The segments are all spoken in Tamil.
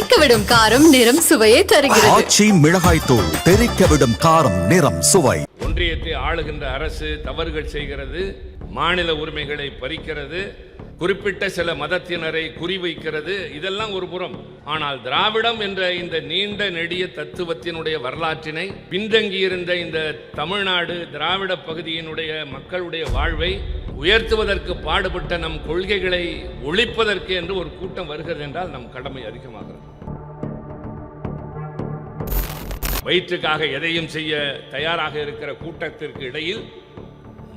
தெறிக்கவிடும் காரம் நிறம் சுவையை தருகிறது. ஆச்சி மிளகாய் தூள் தெறிக்க விடும் காரம் நிறம் சுவை. ஒன்றியத்தை ஆளுகின்ற அரசு தவறுகள் செய்கிறது மாநில உரிமைகளை பறிக்கிறது குறிப்பிட்ட சில மதத்தினரை குறிவைக்கிறது இதெல்லாம் ஒரு புறம். ஆனால் திராவிடம் என்ற இந்த நீண்ட நெடிய தத்துவத்தினுடைய வரலாற்றினை பின்தங்கியிருந்த இந்த தமிழ்நாடு திராவிட பகுதியினுடைய மக்களுடைய வாழ்வை உயர்த்துவதற்கு பாடுபட்ட நம் கொள்கைகளை ஒழிப்பதற்கு என்று ஒரு கூட்டம் வருகிறது என்றால் நம் கடமை அதிகமாகிறது. வயிற்றுக்காக எதையும் செய்ய தயாராக இருக்கிற கூட்டத்திற்கு இடையில்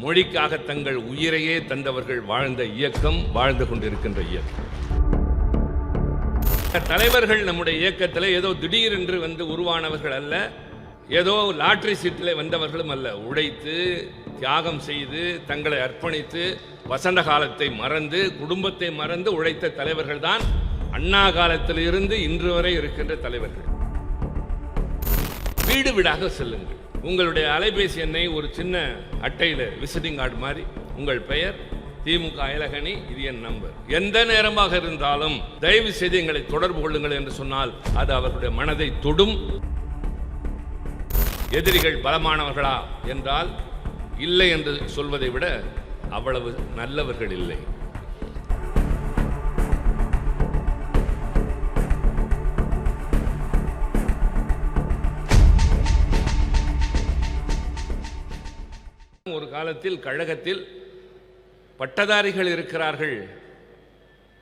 மொழிக்காக தங்கள் உயிரையே தந்தவர்கள் வாழ்ந்த இயக்கம் வாழ்ந்து கொண்டிருக்கின்ற இயக்கம். தலைவர்கள் நம்முடைய இயக்கத்தில் ஏதோ திடீரென்று வந்து உருவானவர்கள் அல்ல ஏதோ லாட்ரி சீட்டில் வந்தவர்களும் அல்ல. உழைத்து தியாகம் செய்து தங்களை அர்ப்பணித்து வசந்த காலத்தை மறந்து குடும்பத்தை மறந்து உழைத்த தலைவர்கள் தான் அண்ணா காலத்திலிருந்து இன்று வரை இருக்கின்ற தலைவர்கள். வீடு வீடாக செல்லுங்கள். உங்களுடைய அலைபேசி எண்ணை ஒரு சின்ன அட்டையில் விசிட்டிங் கார்டு மாதிரி உங்கள் பெயர் திமுக அயலகணி இது என் நம்பர் எந்த நேரமாக இருந்தாலும் தயவு செய்து எங்களை தொடர்பு கொள்ளுங்கள் என்று சொன்னால் அது அவர்களுடைய மனதை தொடும். எதிரிகள் பலமானவர்களா என்றால் இல்லை என்று சொல்வதை விட அவ்வளவு நல்லவர்கள் இல்லை. ஒரு காலத்தில் கழகத்தில் பட்டதாரிகள் இருக்கிறார்கள்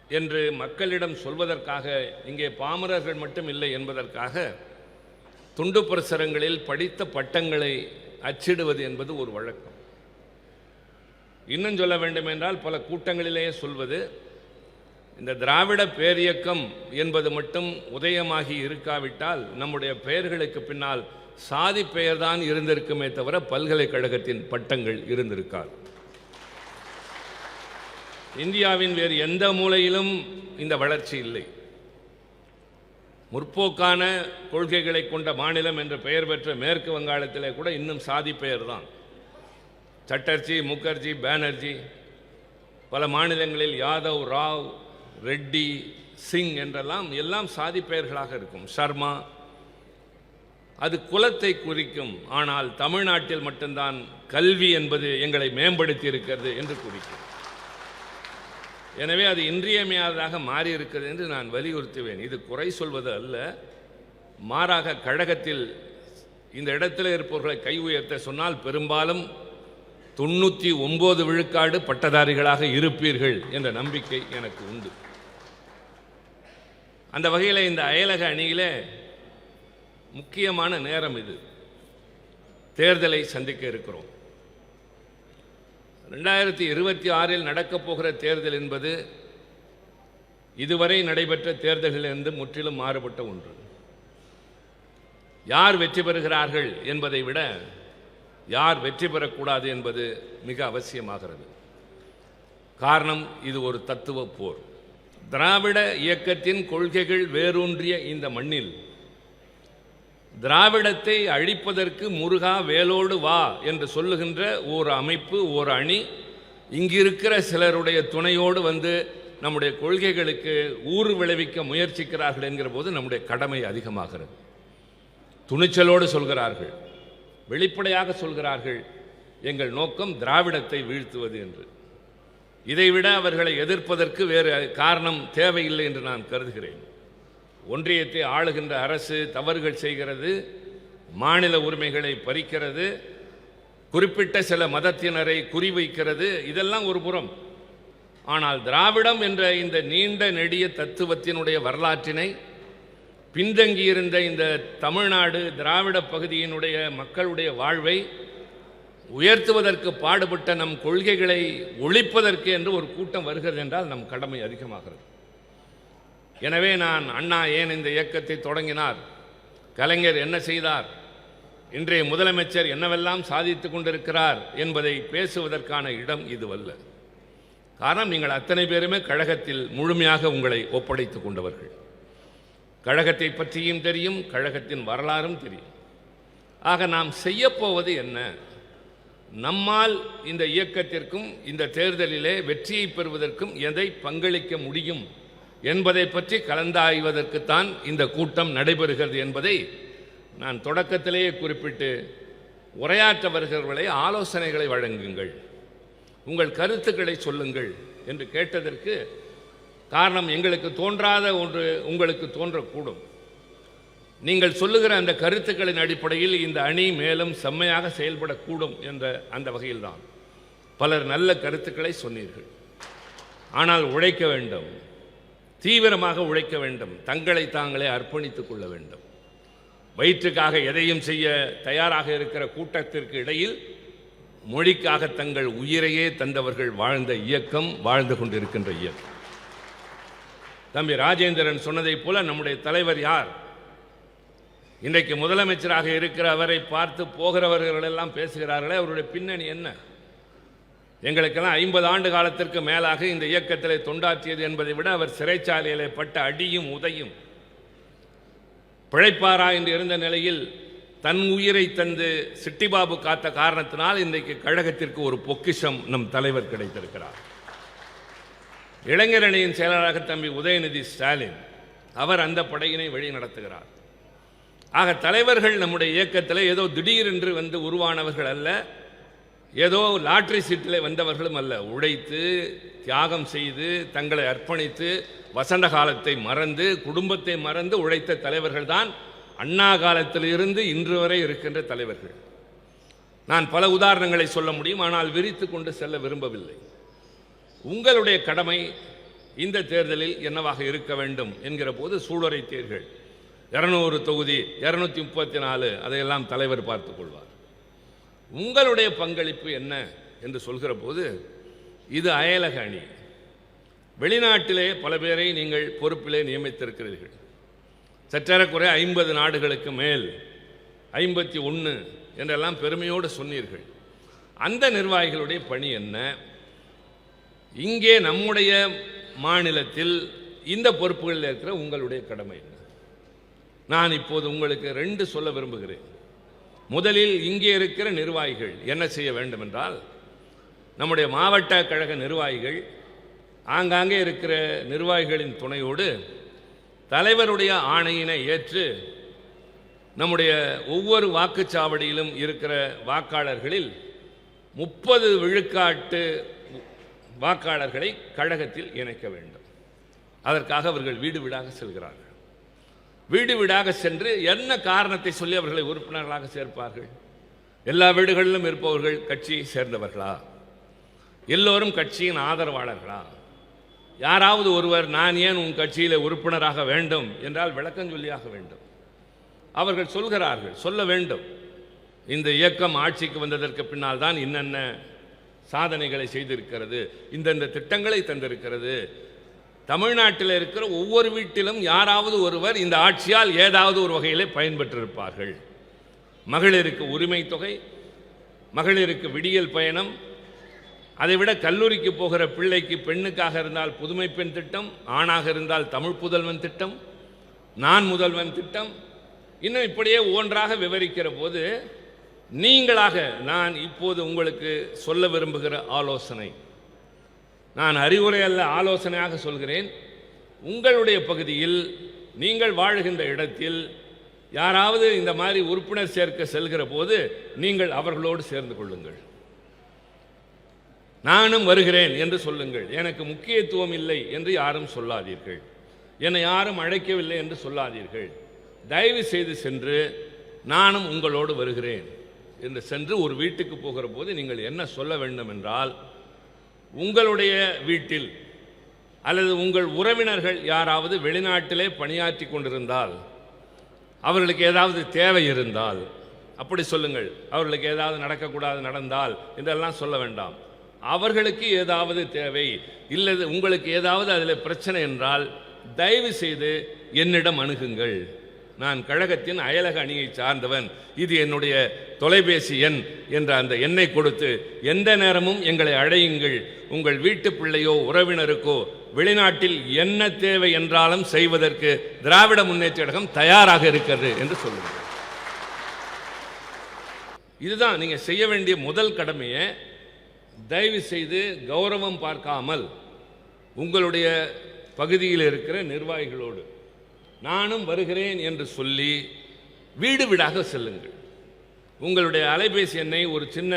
என்று மக்களிடம் சொல்வதற்காக இங்கே பாமரர்கள் மட்டும் இல்லை என்பதற்காக துண்டு பிரசுரங்களில் படித்த பட்டங்களை அச்சிடுவது என்பது ஒரு வழக்கம். இன்னும் சொல்ல வேண்டும் என்றால் பல கூட்டங்களிலேயே சொல்வது இந்த திராவிட பேரியக்கம் என்பது மட்டும் உதயமாகி இருக்காவிட்டால் நம்முடைய பெயர்களுக்கு பின்னால் சாதி பெயர்தான் இருந்திருக்குமே தவிர பல்கலைக்கழகத்தின் பட்டங்கள் இருந்திருக்காது. இந்தியாவின் வேறு எந்த மூலையிலும் இந்த வளர்ச்சி இல்லை. முற்போக்கான கொள்கைகளை கொண்ட மாநிலம் என்று பெயர் பெற்ற மேற்கு வங்காளத்திலே கூட இன்னும் சாதி பெயர் தான். சட்டர்ஜி முகர்ஜி பேனர்ஜி பல மாநிலங்களில் யாதவ் ராவ் ரெட்டி சிங் என்றெல்லாம் எல்லாம் சாதி பெயர்களாக இருக்கும். சர்மா அது குலத்தை குறிக்கும். ஆனால் தமிழ்நாட்டில் மட்டும்தான் கல்வி என்பது எங்களை மேம்படுத்தி இருக்கிறது என்று குறிக்கும். எனவே அது இன்றியமையாததாக மாறி இருக்கிறது என்று நான் வலியுறுத்துவேன். இது குறை சொல்வது அல்ல. மாறாக கழகத்தில் இந்த இடத்தில் இருப்பவர்களை கை உயர்த்த சொன்னால் பெரும்பாலும் தொண்ணூற்றி ஒன்பது விழுக்காடு பட்டதாரிகளாக இருப்பீர்கள் என்ற நம்பிக்கை எனக்கு உண்டு. அந்த வகையில் இந்த அயலக அணியிலே முக்கியமான நேரம் இது. தேர்தலை சந்திக்க இருக்கிறோம். ரெண்டாயிரத்தி இருபத்தி ஆறில் நடக்கப் போகிற தேர்தல் என்பது இதுவரை நடைபெற்ற தேர்தல்களிலிருந்து முற்றிலும் மாறுபட்ட ஒன்று. யார் வெற்றி பெறுகிறார்கள் என்பதை விட யார் வெற்றி பெறக்கூடாது என்பது மிக அவசியமாகிறது. காரணம் இது ஒரு தத்துவ போர். திராவிட இயக்கத்தின் கொள்கைகள் வேரூன்றிய இந்த மண்ணில் திராவிடத்தை அழிப்பதற்கு முருகா வேலோடு வா என்று சொல்லுகின்ற ஓர் அமைப்பு ஓர் அணி. இங்கிருக்கிற சிலருடைய துணையோடு வந்து நம்முடைய கொள்கைகளுக்கு ஊறு விளைவிக்க முயற்சிக்கிறார்கள் என்கிற போது நம்முடைய கடமை அதிகமாகிறது. துணிச்சலோடு சொல்கிறார்கள். வெளிப்படையாக சொல்கிறார்கள் எங்கள் நோக்கம் திராவிடத்தை வீழ்த்துவது என்று. இதைவிட அவர்களை எதிர்ப்பதற்கு வேறு காரணம் தேவையில்லை என்று நான் கருதுகிறேன். ஒன்றியத்தை ஆளுகின்ற அரசு தவறுகள் செய்கிறது மாநில உரிமைகளை பறிக்கிறது குறிப்பிட்ட சில மதத்தினரை குறிவைக்கிறது இதெல்லாம் ஒரு புறம். ஆனால் திராவிடம் என்ற இந்த நீண்ட நெடிய தத்துவத்தினுடைய வரலாற்றினை பின்தங்கியிருந்த இந்த தமிழ்நாடு திராவிட பகுதியினுடைய மக்களுடைய வாழ்வை உயர்த்துவதற்கு பாடுபட்ட நம் கொள்கைகளை ஒழிப்பதற்கு என்று ஒரு கூட்டம் வருகிறது என்றால் நம் கடமை அதிகமாகிறது. எனவே நான் அண்ணா ஏன் இந்த இயக்கத்தை தொடங்கினார்? கலைஞர் என்ன செய்தார்? இன்றைய முதலமைச்சர் என்னவெல்லாம் சாதித்து கொண்டிருக்கிறார் என்பதை பேசுவதற்கான இடம் இதுவல்ல. காரணம் நீங்கள் அத்தனை பேருமே கழகத்தில் முழுமையாக உங்களை ஒப்படைத்துக் கொண்டவர்கள். கழகத்தை பற்றியும் தெரியும் கழகத்தின் வரலாறும் தெரியும். ஆக நாம் செய்யப்போவது என்ன? நம்மால் இந்த இயக்கத்திற்கும் இந்த தேர்தலிலே வெற்றியை பெறுவதற்கும் எதை பங்களிக்க முடியும்? என்பதை பற்றி கலந்தாய்வதற்குத்தான் இந்த கூட்டம் நடைபெறுகிறது என்பதை நான் தொடக்கத்திலேயே குறிப்பிட்டு உரையாற்ற வருகிறவர்களை ஆலோசனைகளை வழங்குங்கள். உங்கள் கருத்துக்களை சொல்லுங்கள் என்று கேட்டதற்கு காரணம் எங்களுக்கு தோன்றாத ஒன்று உங்களுக்கு தோன்றக்கூடும். நீங்கள் சொல்லுகிற அந்த கருத்துக்களின் அடிப்படையில் இந்த அணி மேலும் செம்மையாக செயல்படக்கூடும் என்ற அந்த வகையில்தான். பலர் நல்ல கருத்துக்களை சொன்னீர்கள். ஆனால் உழைக்க வேண்டும். தீவிரமாக உழைக்க வேண்டும். தங்களை தாங்களே அர்ப்பணித்துக் கொள்ள வேண்டும். வயிற்றுக்காக எதையும் செய்ய தயாராக இருக்கிற கூட்டத்திற்கு இடையில் மொழிக்காக தங்கள் உயிரையே தந்தவர்கள் வாழ்ந்த இயக்கம் வாழ்ந்து கொண்டிருக்கின்ற இயக்கம். தம்பி ராஜேந்திரன் சொன்னதைப் போல நம்முடைய தலைவர் யார்? இன்றைக்கு முதலமைச்சராக இருக்கிற அவரை பார்த்து போகிறவர்கள் எல்லாம் பேசுகிறார்களே அவருடைய பின்னணி என்ன? எங்களுக்கெல்லாம் ஐம்பது ஆண்டு காலத்திற்கு மேலாக இந்த இயக்கத்திலே தொண்டாற்றியது என்பதை விட அவர் சிறைச்சாலையிலே பட்ட அடியும் உதையும். பிழைப்பாரா என்று இருந்த நிலையில் தன் உயிரை தந்து சிட்டிபாபு காத்த காரணத்தினால் இன்றைக்கு கழகத்திற்கு ஒரு பொக்கிஷம் நம் தலைவர் கிடைத்திருக்கிறார். இளைஞரணியின் செயலாளராக தம்பி உதயநிதி ஸ்டாலின் அவர் அந்த படையினை வழி நடத்துகிறார். ஆக தலைவர்கள் நம்முடைய இயக்கத்தில் ஏதோ திடீரென்று வந்து உருவானவர்கள் அல்ல. ஏதோ லாட்ரி சீட்டில் வந்தவர்களும் அல்ல. உழைத்து தியாகம் செய்து தங்களை அர்ப்பணித்து வசந்த காலத்தை மறந்து குடும்பத்தை மறந்து உழைத்த தலைவர்கள் தான் அண்ணா காலத்தில் இருந்து இன்று வரை இருக்கின்ற தலைவர்கள். நான் பல உதாரணங்களை சொல்ல முடியும் ஆனால் விரித்து கொண்டு செல்ல விரும்பவில்லை. உங்களுடைய கடமை இந்த தேர்தலில் என்னவாக இருக்க வேண்டும் என்கிற போது சூளுரை தேர்கள் இருநூறு தொகுதி இரநூத்தி முப்பத்தி நாலு அதையெல்லாம் தலைவர் பார்த்துக் கொள்வார். உங்களுடைய பங்களிப்பு என்ன என்று சொல்கிற போது இது அயலக அணி. வெளிநாட்டிலே பல பேரை நீங்கள் பொறுப்பிலே நியமித்திருக்கிறீர்கள். சற்றேறக்குறை ஐம்பது நாடுகளுக்கு மேல் ஐம்பத்தி ஒன்று என்றெல்லாம் பெருமையோடு சொன்னீர்கள். அந்த நிர்வாகிகளுடைய பணி என்ன? இங்கே நம்முடைய மாநிலத்தில் இந்த பொறுப்புகளில் இருக்கிற உங்களுடைய கடமை என்ன? நான் இப்போது உங்களுக்கு ரெண்டு சொல்ல விரும்புகிறேன். முதலில் இங்கே இருக்கிற நிர்வாகிகள் என்ன செய்ய வேண்டும் என்றால் நம்முடைய மாவட்ட கழக நிர்வாகிகள் ஆங்காங்கே இருக்கிற நிர்வாகிகளின் துணையோடு தலைவருடைய ஆணையினை ஏற்று நம்முடைய ஒவ்வொரு வாக்குச்சாவடியிலும் இருக்கிற வாக்காளர்களில் முப்பது விழுக்காட்டு வாக்காளர்களை கழகத்தில் இணைக்க வேண்டும். அதற்காக அவர்கள் வீடு வீடாக செல்கிறார்கள். வீடு வீடாக சென்று என்ன காரணத்தை சொல்லி அவர்களை உறுப்பினர்களாக சேர்ப்பார்கள்? எல்லா வீடுகளிலும் இருப்பவர்கள் கட்சியை சேர்ந்தவர்களா? எல்லோரும் கட்சியின் ஆதரவாளர்களா? யாராவது ஒருவர் நான் ஏன் உன் கட்சியில் உறுப்பினராக வேண்டும் என்றால் விளக்கம் சொல்லியாக வேண்டும். அவர்கள் சொல்கிறார்கள் சொல்ல வேண்டும். இந்த இயக்கம் ஆட்சிக்கு வந்ததற்கு பின்னால் தான் என்னென்ன சாதனைகளை செய்திருக்கிறது இந்தந்த திட்டங்களை தந்திருக்கிறது தமிழ்நாட்டில் இருக்கிற ஒவ்வொரு வீட்டிலும் யாராவது ஒருவர் இந்த ஆட்சியால் ஏதாவது ஒரு வகையிலே பயன்பெற்றிருப்பார்கள். மகளிருக்கு உரிமை தொகை மகளிருக்கு விடியல் பயணம் அதைவிட கல்லூரிக்கு போகிற பிள்ளைக்கு பெண்ணுக்காக இருந்தால் புதுமை பெண் திட்டம் ஆணாக இருந்தால் தமிழ் புதல்வன் திட்டம் நான் முதல்வன் திட்டம். இன்னும் இப்படியே ஒன்றாக விவரிக்கிற போது நீங்களாக நான் இப்போது உங்களுக்கு சொல்ல விரும்புகிற ஆலோசனை. நான் அறிவுரை அல்ல ஆலோசனையாக சொல்கிறேன். உங்களுடைய பகுதியில் நீங்கள் வாழுகின்ற இடத்தில் யாராவது இந்த மாதிரி உறுப்பினர் சேர்க்க செல்கிற போது நீங்கள் அவர்களோடு சேர்ந்து கொள்ளுங்கள். நானும் வருகிறேன் என்று சொல்லுங்கள். எனக்கு முக்கியத்துவம் இல்லை என்று யாரும் சொல்லாதீர்கள். என்னை யாரும் அழைக்கவில்லை என்று சொல்லாதீர்கள். தயவு செய்து சென்று நானும் உங்களோடு வருகிறேன் என்று சென்று ஒரு வீட்டுக்கு போகிற போது நீங்கள் என்ன சொல்ல வேண்டும் என்றால் உங்களுடைய வீட்டில் அல்லது உங்கள் உறவினர்கள் யாராவது வெளிநாட்டிலே பணியாற்றி கொண்டிருந்தால் அவர்களுக்கு ஏதாவது தேவை இருந்தால் அப்படி சொல்லுங்கள். அவர்களுக்கு ஏதாவது நடக்கக்கூடாது நடந்தால் இதெல்லாம் சொல்ல வேண்டாம். அவர்களுக்கு ஏதாவது தேவை இல்லை உங்களுக்கு ஏதாவது அதில் பிரச்சனை என்றால் தயவு செய்து என்னிடம் அணுகுங்கள். நான் கழகத்தின் அயலக அணியை சார்ந்தவன். இது என்னுடைய தொலைபேசி எண் என்ற அந்த எண்ணை கொடுத்து எந்த நேரமும் எங்களை அழையுங்கள். உங்கள் வீட்டு பிள்ளையோ உறவினருக்கோ வெளிநாட்டில் என்ன தேவை என்றாலும் செய்வதற்கு திராவிட முன்னேற்ற கழகம் தயாராக இருக்கிறது என்று சொல்லுங்கள். இதுதான் நீங்க செய்ய வேண்டிய முதல் கடமையை. தயவு செய்து கௌரவம் பார்க்காமல் உங்களுடைய பகுதியில் இருக்கிற நிர்வாகிகளோடு நானும் வருகிறேன் என்று சொல்லி வீடு வீடாக செல்லுங்கள். உங்களுடைய அலைபேசி எண்ணை ஒரு சின்ன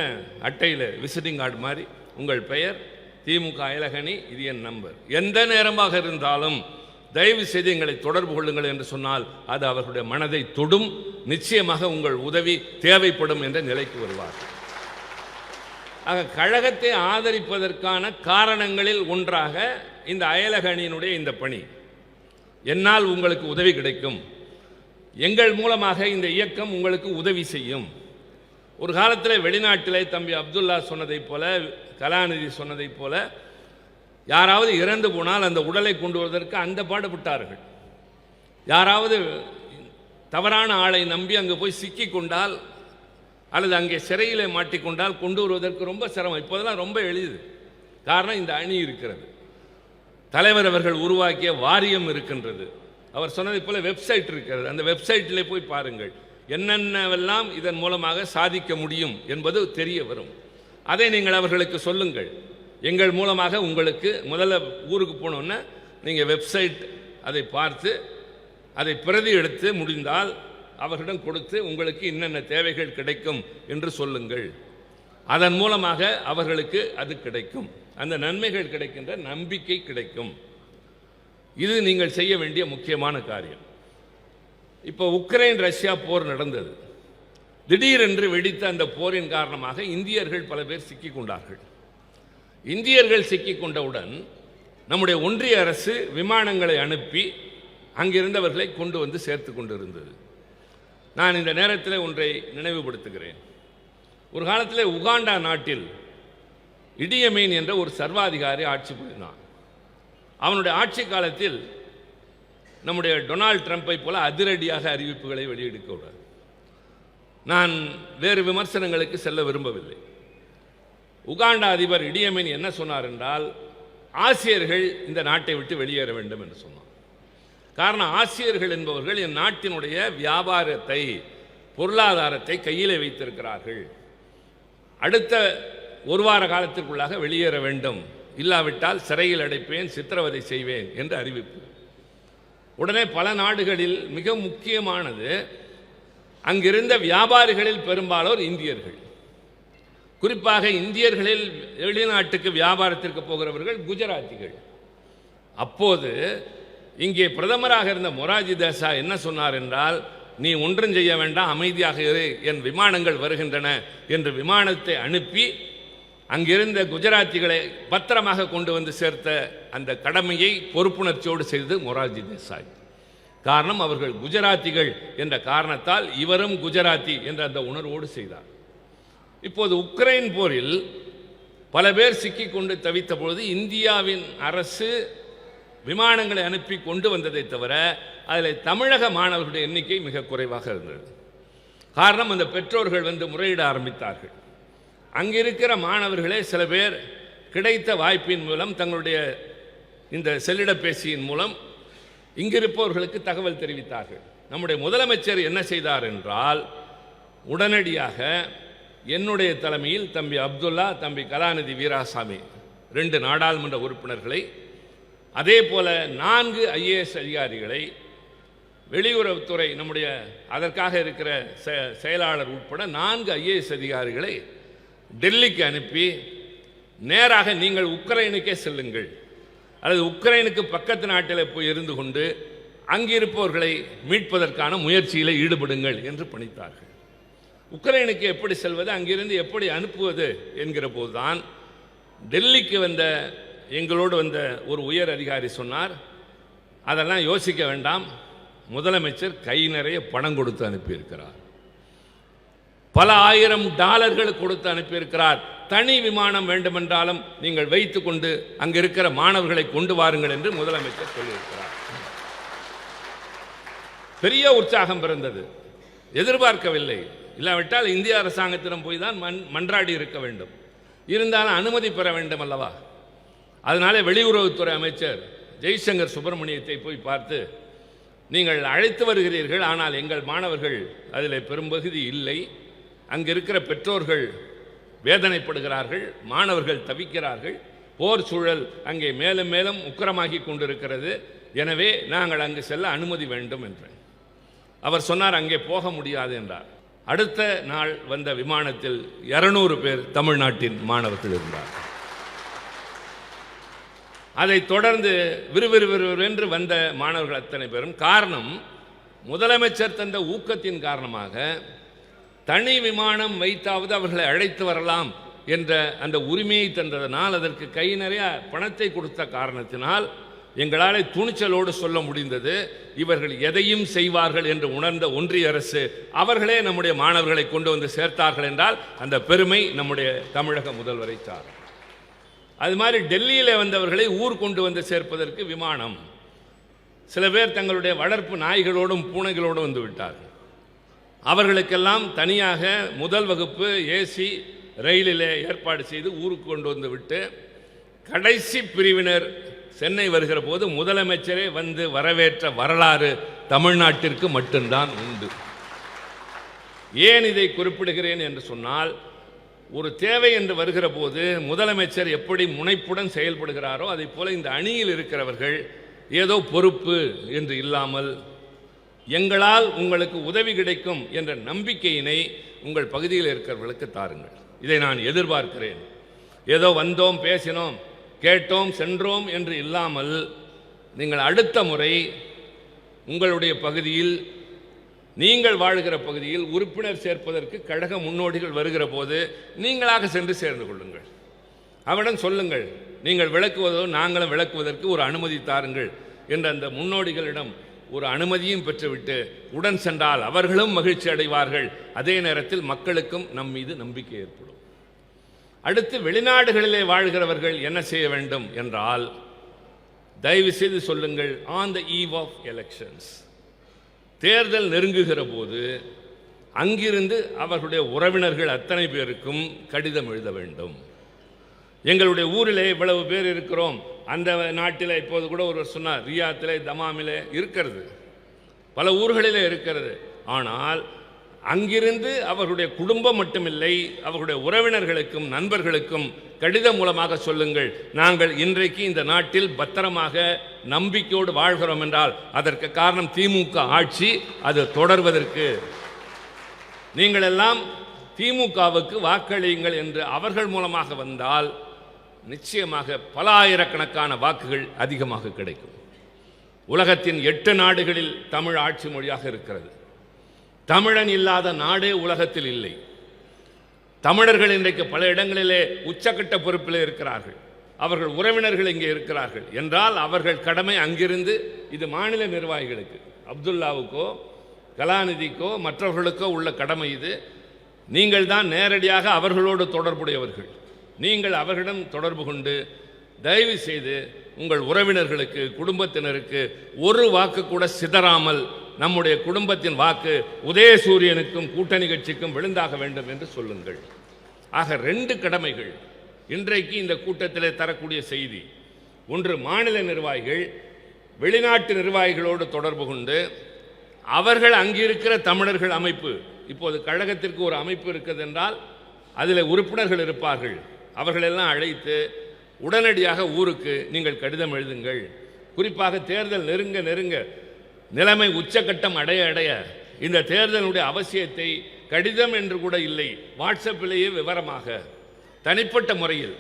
அட்டையில் விசிட்டிங் கார்டு மாதிரி உங்கள் பெயர் திமுக அயலகணி இது என் நம்பர் எந்த நேரமாக இருந்தாலும் தயவு செய்து எங்களை தொடர்பு கொள்ளுங்கள் என்று சொன்னால் அது அவர்களுடைய மனதை தொடும் நிச்சயமாக உங்கள் உதவி தேவைப்படும் என்ற நிலைக்கு வருவார்கள். ஆக கழகத்தை ஆதரிப்பதற்கான காரணங்களில் ஒன்றாக இந்த அயலகணியினுடைய இந்த பணி. என்னால் உங்களுக்கு உதவி கிடைக்கும். எங்கள் மூலமாக இந்த இயக்கம் உங்களுக்கு உதவி செய்யும். ஒரு காலத்தில் வெளிநாட்டிலே தம்பி அப்துல்லா சொன்னதைப் போல கலாநிதி சொன்னதைப் போல யாராவது இறந்து போனால் அந்த உடலை கொண்டு வருவதற்கு அந்த பாடுபட்டார்கள். யாராவது தவறான ஆளை நம்பி அங்கே போய் சிக்கி கொண்டால் அல்லது அங்கே சிறையிலே மாட்டிக்கொண்டால் கொண்டு வருவதற்கு ரொம்ப சிரமம். இப்போதெல்லாம் ரொம்ப எளிது. காரணம் இந்த அணி இருக்கிறது. தலைவர் அவர்கள் உருவாக்கிய வாரியம் இருக்கின்றது. அவர் சொன்னதை போல வெப்சைட் இருக்கிறது. அந்த வெப்சைட்டிலே போய் பாருங்கள். என்னென்னவெல்லாம் இதன் மூலமாக சாதிக்க முடியும் என்பது தெரிய வரும். அதை நீங்கள் அவர்களுக்கு சொல்லுங்கள். எங்கள் மூலமாக உங்களுக்கு முதல்ல ஊருக்கு போனோன்னே நீங்கள் வெப்சைட் அதை பார்த்து அதை பிரதி எடுத்து முடிந்தால் அவர்களிடம் கொடுத்து உங்களுக்கு என்னென்ன தேவைகள் கிடைக்கும் என்று சொல்லுங்கள். அதன் மூலமாக அவர்களுக்கு அது கிடைக்கும். அந்த நன்மைகள் கிடைக்கின்ற நம்பிக்கை கிடைக்கும். இது நீங்கள் செய்ய வேண்டிய முக்கியமான காரியம். இப்போ உக்ரைன் ரஷ்யா போர் நடந்தது. திடீரென்று வெடித்த அந்த போரின் காரணமாக இந்தியர்கள் பல பேர் சிக்கிக் கொண்டார்கள். இந்தியர்கள் சிக்கிக்கொண்டவுடன் நம்முடைய ஒன்றிய அரசு விமானங்களை அனுப்பி அங்கிருந்தவர்களை கொண்டு வந்து சேர்த்து கொண்டிருந்தது. நான் இந்த நேரத்தில் ஒன்றை நினைவுபடுத்துகிறேன். ஒரு காலத்தில் உகாண்டா நாட்டில் இடியமீன் என்ற ஒரு சர்வாதிகாரி ஆட்சி புரிந்தான். அவனுடைய ஆட்சி காலத்தில் நம்முடைய டொனால்ட் ட்ரம்ப்பை போல அதிரடியாக அறிவிப்புகளை வெளியிடக்கூடாது நான் வேறு விமர்சனங்களுக்கு செல்ல விரும்பவில்லை. உகாண்டா அதிபர் இடியமீன் என்ன சொன்னார் என்றால் ஆசியர்கள் இந்த நாட்டை விட்டு வெளியேற வேண்டும் என்று சொன்னார். காரணம் ஆசியர்கள் என்பவர்கள் என் நாட்டினுடைய வியாபாரத்தை பொருளாதாரத்தை கையிலே வைத்திருக்கிறார்கள். அடுத்த ஒரு வார காலத்திற்குள்ளாக வெளியேற வேண்டும். இல்லாவிட்டால் சிறையில் அடைப்பேன் சித்திரவதை செய்வேன் என்று அறிவிப்பு. உடனே பல நாடுகளில் மிக முக்கியமானது அங்கிருந்த வியாபாரிகளில் பெரும்பாலோர் இந்தியர்கள். குறிப்பாக இந்தியர்களில் வெளிநாட்டுக்கு வியாபாரத்திற்கு போகிறவர்கள் குஜராத்திகள். அப்போது இங்கே பிரதமராக இருந்த மொராஜி தேசாய் என்ன சொன்னார் என்றால் நீ ஒன்றும் செய்ய வேண்டாம் அமைதியாக இரு. என் விமானங்கள் வருகின்றன என்று விமானத்தை அனுப்பி அங்கிருந்த குஜராத்திகளை பத்திரமாக கொண்டு வந்து சேர்த்த அந்த கடமையை பொறுப்புணர்ச்சியோடு செய்தது மொரார்ஜி தேசாய். காரணம் அவர்கள் குஜராத்திகள் என்ற காரணத்தால் இவரும் குஜராத்தி என்ற அந்த உணர்வோடு செய்தார். இப்போது உக்ரைன் போரில் பல பேர் சிக்கிக்கொண்டு தவித்த பொழுது இந்தியாவின் அரசு விமானங்களை அனுப்பி கொண்டு வந்ததை தவிர அதில் தமிழக மாணவர்களுடைய எண்ணிக்கை மிக குறைவாக இருந்தது. காரணம் அந்த பெற்றோர்கள் வந்து முறையிட ஆரம்பித்தார்கள். அங்கிருக்கிற மாணவர்களே சில பேர் கிடைத்த வாய்ப்பின் மூலம் தங்களுடைய இந்த செல்லிடப்பேசியின் மூலம் இங்கிருப்பவர்களுக்கு தகவல் தெரிவித்தார்கள். நம்முடைய முதலமைச்சர் என்ன செய்தார் என்றால் உடனடியாக என்னுடைய தலைமையில் தம்பி அப்துல்லா தம்பி கலாநிதி வீராசாமி ரெண்டு நாடாளுமன்ற உறுப்பினர்களை அதே போல நான்கு ஐஏஎஸ் அதிகாரிகளை வெளியுறவுத்துறை நம்முடைய அதற்காக இருக்கிற செ- செயலாளர் உட்பட நான்கு ஐஏஎஸ் அதிகாரிகளை டெல்லிக்கு அனுப்பி நேராக நீங்கள் உக்ரைனுக்கே செல்லுங்கள். அல்லது உக்ரைனுக்கு பக்கத்து நாட்டில் போய் இருந்து கொண்டு அங்கிருப்பவர்களை மீட்பதற்கான முயற்சியில் ஈடுபடுங்கள் என்று பணித்தார்கள். உக்ரைனுக்கு எப்படி செல்வது அங்கிருந்து எப்படி அனுப்புவது என்கிற போதுதான் டெல்லிக்கு வந்த எங்களோடு வந்த ஒரு உயர் அதிகாரி சொன்னார். அதெல்லாம் யோசிக்க வேண்டாம். முதலமைச்சர் கை நிறைய பணம் கொடுத்து அனுப்பியிருக்கிறார். பல ஆயிரம் டாலர்கள் கொடுத்து அனுப்பியிருக்கிறார். தனி விமானம் வேண்டுமென்றாலும் நீங்கள் வைத்துக்கொண்டு அங்க இருக்கிற மாணவர்களை கொண்டு வாருங்கள் என்று முதலமைச்சர் சொல்லியிருக்கிறார். பெரிய உற்சாகம் பிறந்தது. எதிர்பார்க்கவில்லை. இல்லாவிட்டால் இந்திய அரசாங்கத்திடம் போய் தான் மண் மன்றாடி இருக்க வேண்டும். இருந்தாலும் அனுமதி பெற வேண்டும் அல்லவா? அதனாலே வெளியுறவுத்துறை அமைச்சர் ஜெய்சங்கர் சுப்பிரமணியத்தை போய் பார்த்து நீங்கள் அழைத்து வருகிறீர்கள் ஆனால் எங்கள் மாணவர்கள் அதில் பெரும்பகுதி இல்லை. அங்கு இருக்கிற பெற்றோர்கள் வேதனைப்படுகிறார்கள் மாணவர்கள் தவிக்கிறார்கள். போர் சூழல் அங்கே மேலும் மேலும் உக்கரமாகி கொண்டிருக்கிறது. எனவே நாங்கள் அங்கு செல்ல அனுமதி வேண்டும் என்றேன். அவர் சொன்னார் அங்கே போக முடியாது என்றார். அடுத்த நாள் வந்த விமானத்தில் இருநூறு பேர் தமிழ்நாட்டின் மாணவர்கள் இருந்தார் அதை தொடர்ந்து விறுவிறுவிறுவென்று வந்த மாணவர்கள் அத்தனை பேரும் காரணம் முதலமைச்சர் தந்த ஊக்கத்தின் காரணமாக தனி விமானம் வைத்தாவது அவர்களை அழைத்து வரலாம் என்ற அந்த உரிமையை தந்ததனால் அதற்கு கை நிறைய பணத்தை கொடுத்த காரணத்தினால் எங்களால் துணிச்சலோடு சொல்ல முடிந்தது இவர்கள் எதையும் செய்வார்கள் என்று உணர்ந்த ஒன்றிய அரசு அவர்களே நம்முடைய மாணவர்களை கொண்டு வந்து சேர்த்தார்கள் என்றால் அந்த பெருமை நம்முடைய தமிழக முதல்வரை சார் அது மாதிரி டெல்லியில் வந்தவர்களை ஊர் கொண்டு வந்து சேர்ப்பதற்கு விமானம். சில பேர் தங்களுடைய வளர்ப்பு நாய்களோடும் பூனைகளோடும் வந்து விட்டார்கள். அவர்களுக்கெல்லாம் தனியாக முதல் வகுப்பு ஏசி ரயிலிலே ஏற்பாடு செய்து ஊருக்கு கொண்டு வந்து விட்டு கடைசி பிரிவினர் சென்னை வருகிற போது முதலமைச்சரே வந்து வரவேற்ற வரலாறு தமிழ்நாட்டிற்கு மட்டும்தான் உண்டு. ஏன் இதை குறிப்பிடுகிறேன் என்று சொன்னால் ஒரு தேவை என்று வருகிற போது முதலமைச்சர் எப்படி முனைப்புடன் செயல்படுகிறாரோ அதை போல இந்த அணியில் இருக்கிறவர்கள் ஏதோ பொறுப்பு என்று இல்லாமல் எங்களால் உங்களுக்கு உதவி கிடைக்கும் என்ற நம்பிக்கையினை உங்கள் பகுதியில் இருக்கிறவர்களுக்கு தாருங்கள். இதை நான் எதிர்பார்க்கிறேன். ஏதோ வந்தோம் பேசினோம் கேட்டோம் சென்றோம் என்று இல்லாமல் நீங்கள் அடுத்த முறை உங்களுடைய பகுதியில் நீங்கள் வாழ்கிற பகுதியில் உறுப்பினர் சேர்ப்பதற்கு கழக முன்னோடிகள் வருகிற போது நீங்களாக சென்று சேர்ந்து கொள்ளுங்கள். அவனிடம் சொல்லுங்கள் நீங்கள் விளக்குவதோ நாங்களும் விளக்குவதற்கு ஒரு அனுமதி தாருங்கள் என்ற அந்த முன்னோடிகளிடம் ஒரு அனுமதியும் பெற்றுவிட்டு உடன் சென்றால் அவர்களும் மகிழ்ச்சி அடைவார்கள். அதே நேரத்தில் மக்களுக்கும் நம் மீது நம்பிக்கை ஏற்படும். அடுத்து வெளிநாடுகளிலே வாழ்கிறவர்கள் என்ன செய்ய வேண்டும் என்றால் தயவு செய்து சொல்லுங்கள் on the eve of elections தேர்தல் நெருங்குகிற போது அங்கிருந்து அவர்களுடைய உறவினர்கள் அத்தனை பேருக்கும் கடிதம் எழுத வேண்டும். எங்களுடைய ஊரிலே இவ்வளவு பேர் இருக்கிறோம். அந்த நாட்டில் இப்போது கூட ஒருவர் சொன்னார் ரியாத்திலே தமாமிலே இருக்கிறது. பல ஊர்களிலே இருக்கிறது. ஆனால் அங்கிருந்து அவர்களுடைய குடும்பம் மட்டுமில்லை அவர்களுடைய உறவினர்களுக்கும் நண்பர்களுக்கும் கடிதம் மூலமாக சொல்லுங்கள். நாங்கள் இன்றைக்கு இந்த நாட்டில் பத்திரமாக நம்பிக்கையோடு வாழ்கிறோம் என்றால் அதற்கு காரணம் திமுக ஆட்சி அது தொடர்வதற்கு. நீங்கள் எல்லாம் திமுகவுக்கு வாக்களியுங்கள் என்று அவர்கள் மூலமாக வந்தால் நிச்சயமாக பல ஆயிரக்கணக்கான வாக்குகள் அதிகமாக கிடைக்கும். உலகத்தின் எட்டு நாடுகளில் தமிழ் ஆட்சி மொழியாக இருக்கிறது. தமிழன் இல்லாத நாடே உலகத்தில் இல்லை. தமிழர்கள் இன்றைக்கு பல இடங்களிலே உச்சக்கட்ட பொறுப்பில் இருக்கிறார்கள். அவர்கள் உறவினர்கள் இங்கே இருக்கிறார்கள். என்றால் அவர்கள் கடமை அங்கிருந்து இது மாநில நிர்வாகிகளுக்கு அப்துல்லாவுக்கோ கலாநிதிக்கோ மற்றவர்களுக்கோ உள்ள கடமை இது. நீங்கள் தான் நேரடியாக அவர்களோடு தொடர்புடையவர்கள். நீங்கள் அவர்களிடம் தொடர்பு கொண்டு தயவு செய்து உங்கள் உறவினர்களுக்கு குடும்பத்தினருக்கு ஒரு வாக்கு கூட சிதறாமல் நம்முடைய குடும்பத்தின் வாக்கு உதயசூரியனுக்கும் கூட்டணி கட்சிக்கும் விழுந்தாக வேண்டும் என்று சொல்லுங்கள். ஆக ரெண்டு கடமைகள் இன்றைக்கு இந்த கூட்டத்தில் தரக்கூடிய செய்தி. ஒன்று மாநில நிர்வாகிகள் வெளிநாட்டு நிர்வாகிகளோடு தொடர்பு கொண்டு அவர்கள் அங்கிருக்கிற தமிழர்கள் அமைப்பு இப்போது கழகத்திற்கு ஒரு அமைப்பு இருக்குது என்றால் அதில் உறுப்பினர்கள் இருப்பார்கள். அவர்களெல்லாம் அழைத்து உடனடியாக ஊருக்கு நீங்கள் கடிதம் எழுதுங்கள். குறிப்பாக தேர்தல் நெருங்க நெருங்க நிலைமை உச்சக்கட்டம் அடைய அடைய இந்த தேர்தலுடைய அவசியத்தை கடிதம் என்று கூட இல்லை வாட்ஸ்அப்பிலேயே விவரமாக. தனிப்பட்ட முறையில்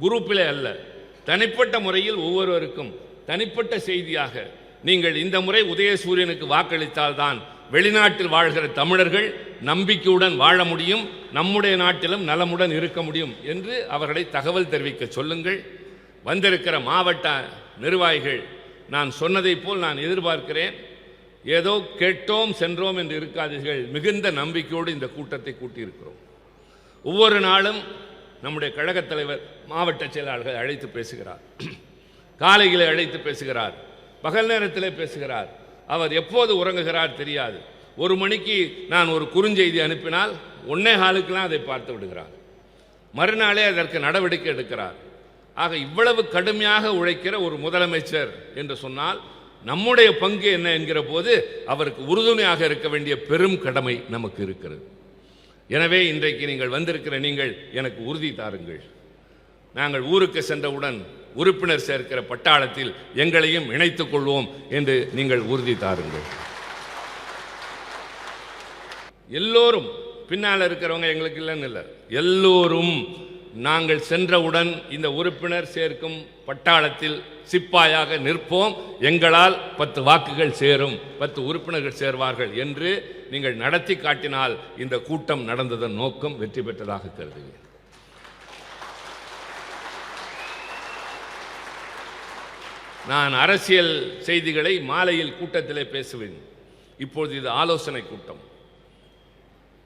குரூப்பிலே அல்ல தனிப்பட்ட முறையில் ஒவ்வொருவருக்கும் தனிப்பட்ட செய்தியாக நீங்கள் இந்த முறை உதயசூரியனுக்கு வாக்களித்தால்தான் வெளிநாட்டில் வாழ்கிற தமிழர்கள் நம்பிக்கையுடன் வாழ முடியும் நம்முடைய நாட்டிலும் நலமுடன் இருக்க முடியும் என்று அவர்களை தகவல் தெரிவிக்க சொல்லுங்கள். வந்திருக்கிற மாவட்ட நிர்வாகிகள் நான் சொன்னதைப் போல் நான் எதிர்பார்க்கிறேன். ஏதோ கேட்டோம் சென்றோம் என்று இருக்காதீர்கள். மிகுந்த நம்பிக்கையோடு இந்த கூட்டத்தை கூட்டியிருக்கிறோம். ஒவ்வொரு நாளும் நம்முடைய கழகத் தலைவர் மாவட்ட செயலாளர்கள் அழைத்து பேசுகிறார். காலையில் அழைத்து பேசுகிறார். பகல் நேரத்திலே பேசுகிறார். அவர் எப்போது உறங்குகிறார் தெரியாது. ஒரு மணிக்கு நான் ஒரு குறுஞ்செய்தி அனுப்பினால் ஒன்னே ஹாலுக்கெல்லாம் அதை பார்த்து விடுகிறார். மறுநாளே அதற்கு நடவடிக்கை எடுக்கிறார். ஆக இவ்வளவு கடுமையாக உழைக்கிற ஒரு முதலமைச்சர் என்று சொன்னால் நம்முடைய பங்கு என்ன என்கிற போது அவருக்கு உறுதுணையாக இருக்க வேண்டிய பெரும் கடமை நமக்கு இருக்கிறது. எனவே இன்றைக்கு நீங்கள் வந்திருக்கிற நீங்கள் எனக்கு உறுதி தாருங்கள். நாங்கள் ஊருக்கு சென்றவுடன் உறுப்பினர் சேர்க்கிற பட்டாளத்தில் எங்களையும் இணைத்துக் கொள்வோம் என்று நீங்கள் உறுதி தாருங்கள். எல்லோரும் பின்னால் இருக்கிறவங்க எங்களுக்கு இல்லைன்னு இல்லை. எல்லோரும் நாங்கள் சென்றவுடன் இந்த உறுப்பினர் சேர்க்கும் பட்டாளத்தில் சிப்பாயாக நிற்போம். எங்களால் பத்து வாக்குகள் சேரும் பத்து உறுப்பினர்கள் சேர்வார்கள் என்று நீங்கள் நடத்தி காட்டினால் இந்த கூட்டம் நடந்ததன் நோக்கம் வெற்றி பெற்றதாக கருதுகிறேன். நான் அரசியல் செய்திகளை மாலையில் கூட்டத்திலே பேசுவேன். இப்பொழுது இது ஆலோசனை கூட்டம்.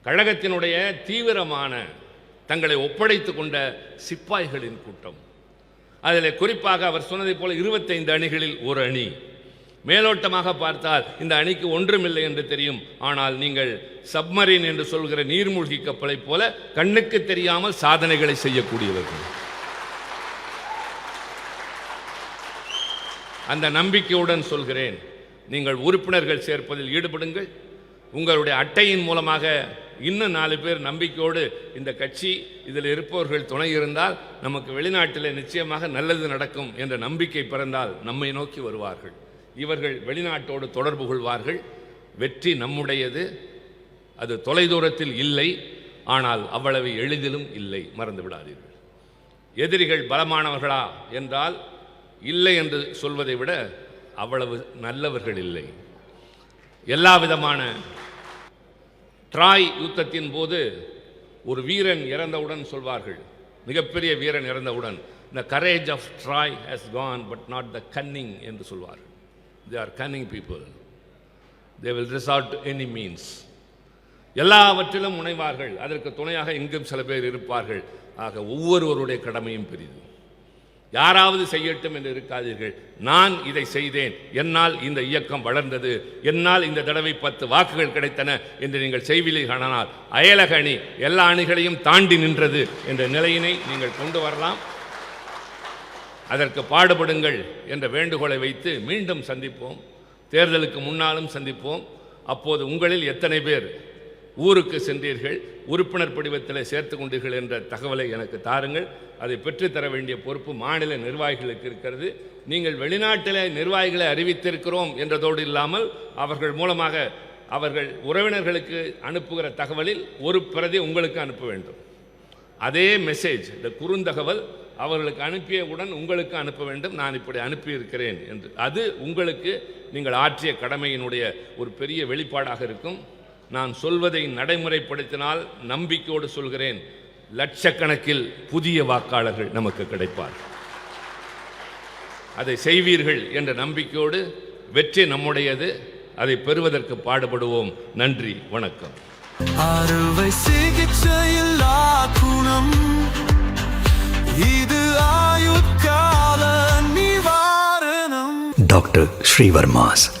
கழகத்தினுடைய தீவிரமான தங்களை ஒப்படைத்து கொண்ட சிப்பாய்களின் கூட்டம். அதில் குறிப்பாக அவர் சொன்னதைப் போல இருபத்தைந்து அணிகளில் ஒரு அணி. மேலோட்டமாக பார்த்தால் இந்த அணிக்கு ஒன்றுமில்லை என்று தெரியும். ஆனால் நீங்கள் சப்மரீன் என்று சொல்கிற நீர்மூழ்கி கப்பலைப் போல கண்ணுக்கு தெரியாமல் சாதனைகளை செய்யக்கூடியவர்கள். அந்த நம்பிக்கையுடன் சொல்கிறேன். நீங்கள் உறுப்பினர்கள் சேர்ப்பதில் ஈடுபடுங்கள். உங்களுடைய அட்டையின் மூலமாக இன்னும் நாலு பேர் நம்பிக்கையோடு இந்த கட்சி இதில் இருப்பவர்கள் துணை இருந்தால் நமக்கு வெளிநாட்டில் நிச்சயமாக நல்லது நடக்கும் என்ற நம்பிக்கை பிறந்தால் நம்மை நோக்கி வருவார்கள். இவர்கள் வெளிநாட்டோடு தொடர்பு கொள்வார்கள். வெற்றி நம்முடையது. அது தொலைதூரத்தில் இல்லை. ஆனால் அவ்வளவு எளிதிலும் இல்லை. மறந்து விடாதீர்கள். எதிரிகள் பலமானவர்களா என்றால் இல்லை என்று சொல்வதை விட அவ்வளவு நல்லவர்கள் இல்லை. எல்லா விதமான ட்ராய் யுத்தத்தின் போது ஒரு வீரன் இறந்தவுடன் சொல்வார்கள். மிகப்பெரிய வீரன் இறந்தவுடன் the courage of Troy has gone but not the cunning என்று சொல்வார்கள். They are cunning people they will resort any means எல்லாவற்றிலும் முனைவார்கள். அதற்கு துணையாக எங்கும் சில பேர் இருப்பார்கள். ஆக ஒவ்வொருவருடைய கடமையும் பெரிது. யாராவது செய்யட்டும் என்று இருக்காதீர்கள். நான் இதை செய்தேன். என்னால் இந்த இயக்கம் வளர்ந்தது. என்னால் இந்த தடவை பத்து வாக்குகள் கிடைத்தன என்று நீங்கள் செய்வீர்கள் ஆனால் அயலக அணி எல்லா அணிகளையும் தாண்டி நின்றது என்ற நிலையினை நீங்கள் கொண்டு வரலாம். அதற்கு பாடுபடுங்கள் என்ற வேண்டுகோளை வைத்து மீண்டும் சந்திப்போம். தேர்தலுக்கு முன்னாலும் சந்திப்போம். அப்போது உங்களில் எத்தனை பேர் ஊருக்கு சென்றீர்கள் உறுப்பினர் படிவத்தில் சேர்த்து கொண்டீர்கள் என்ற தகவலை எனக்கு தாருங்கள். அதை பெற்றுத்தர வேண்டிய பொறுப்பு மாநில நிர்வாகிகளுக்கு இருக்கிறது. நீங்கள் வெளிநாட்டில் நிர்வாகிகளை அறிவித்திருக்கிறோம் என்றதோடு இல்லாமல் அவர்கள் மூலமாக அவர்கள் உறவினர்களுக்கு அனுப்புகிற தகவலில் ஒரு பிரதி உங்களுக்கு அனுப்ப வேண்டும். அதே மெசேஜ் இந்த குறுந்தகவல் அவர்களுக்கு அனுப்பியவுடன் உங்களுக்கு அனுப்ப வேண்டும். நான் இப்படி அனுப்பியிருக்கிறேன் என்று. அது உங்களுக்கு நீங்கள் ஆற்றிய கடமையினுடைய ஒரு பெரிய வெளிப்பாடாக இருக்கும். நான் சொல்வதை நடைமுறைப்படுத்தினால் நம்பிக்கையோடு சொல்கிறேன். லட்சக்கணக்கில் புதிய வாக்காளர்கள் நமக்கு கிடைப்பார். அதை செய்வீர்கள் என்ற நம்பிக்கையோடு வெற்றி நம்முடையது. அதை பெறுவதற்கு பாடுபடுவோம். நன்றி வணக்கம். அறுவை சிகிச்சையில்லா குணம். இது ஆயுட்கால நிவாரணம். Dr. Srivarmas